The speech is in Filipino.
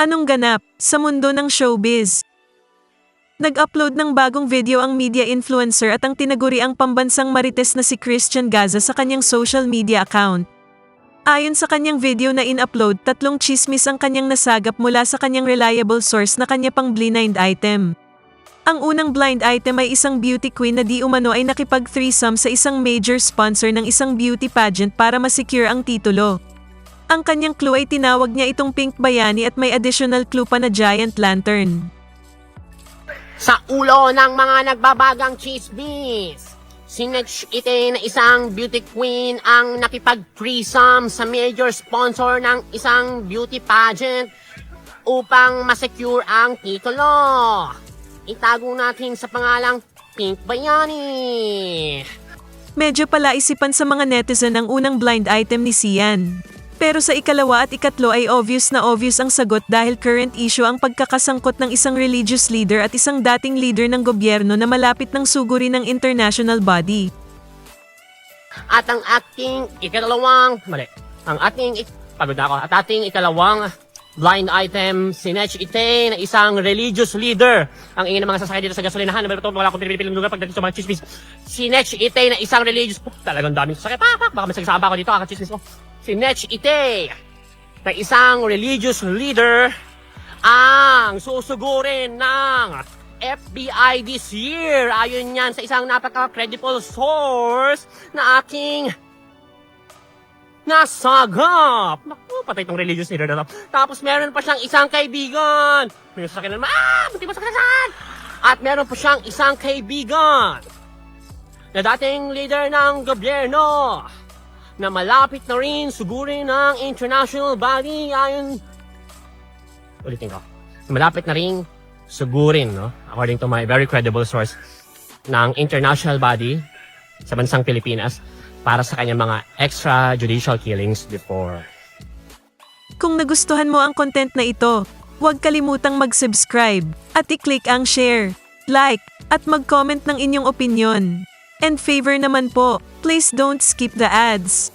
Anong ganap sa mundo ng showbiz? Nag-upload ng bagong video ang media influencer at ang tinaguri ang pambansang marites na si Christian Gaza sa kanyang social media account. Ayon sa kanyang video na in-upload, tatlong chismis ang kanyang nasagap mula sa kanyang reliable source na kanya pang blind item. Ang unang blind item ay isang beauty queen na di umano ay nakipag-threesome sa isang major sponsor ng isang beauty pageant para masecure ang titulo. Ang kanyang clue ay tinawag niya itong pink bayani at may additional clue pa na giant lantern. Sa ulo ng mga nagbabagang chismis. Sinetch ite na isang beauty queen ang nakipag-threesome sa major sponsor ng isang beauty pageant upang masecure ang titulo. Itago natin sa pangalang Pink Bayani. Medyo palaisipan sa mga netizen ang unang blind item ni Sian. Pero sa ikalawa at ikatlo ay obvious na obvious ang sagot dahil current issue ang pagkakasangkot ng isang religious leader at isang dating leader ng gobyerno na malapit ng suguri ng international body. At ang ating ikalawang, mali, ang ating, pagod na ako, at ating ikalawang blind item, sinetch ite na isang religious leader. Ang ingin ng mga sasakay dito sa gasolinahan, na wala akong pinipiling lugar pagdating sa mga chismis. Sinetch ite na isang religious, oh, talagang daming sasakay, pak, pak, baka may sagsama ako dito, kakachismis ko. Sinetch ite na isang religious leader ang susugurin ng FBI this year. Ayon yan sa isang napaka-credible source na aking nasagap. Naku, patay itong religious leader na to. Tapos meron pa siyang isang kaibigan. May sasakyan na naman, ah, buti pa sakyan! At meron pa siyang isang kaibigan na dating leader ng gobyerno na malapit na rin sugurin ng international body. Ayon ulitin ko. Malapit na rin sugurin no? According to my very credible source ng international body sa bansang Pilipinas para sa kanyang mga extrajudicial killings before. Kung nagustuhan mo ang content na ito, huwag kalimutang mag-subscribe at i-click ang share, like, at mag-comment ng inyong opinion. And favor naman po, please don't skip the ads.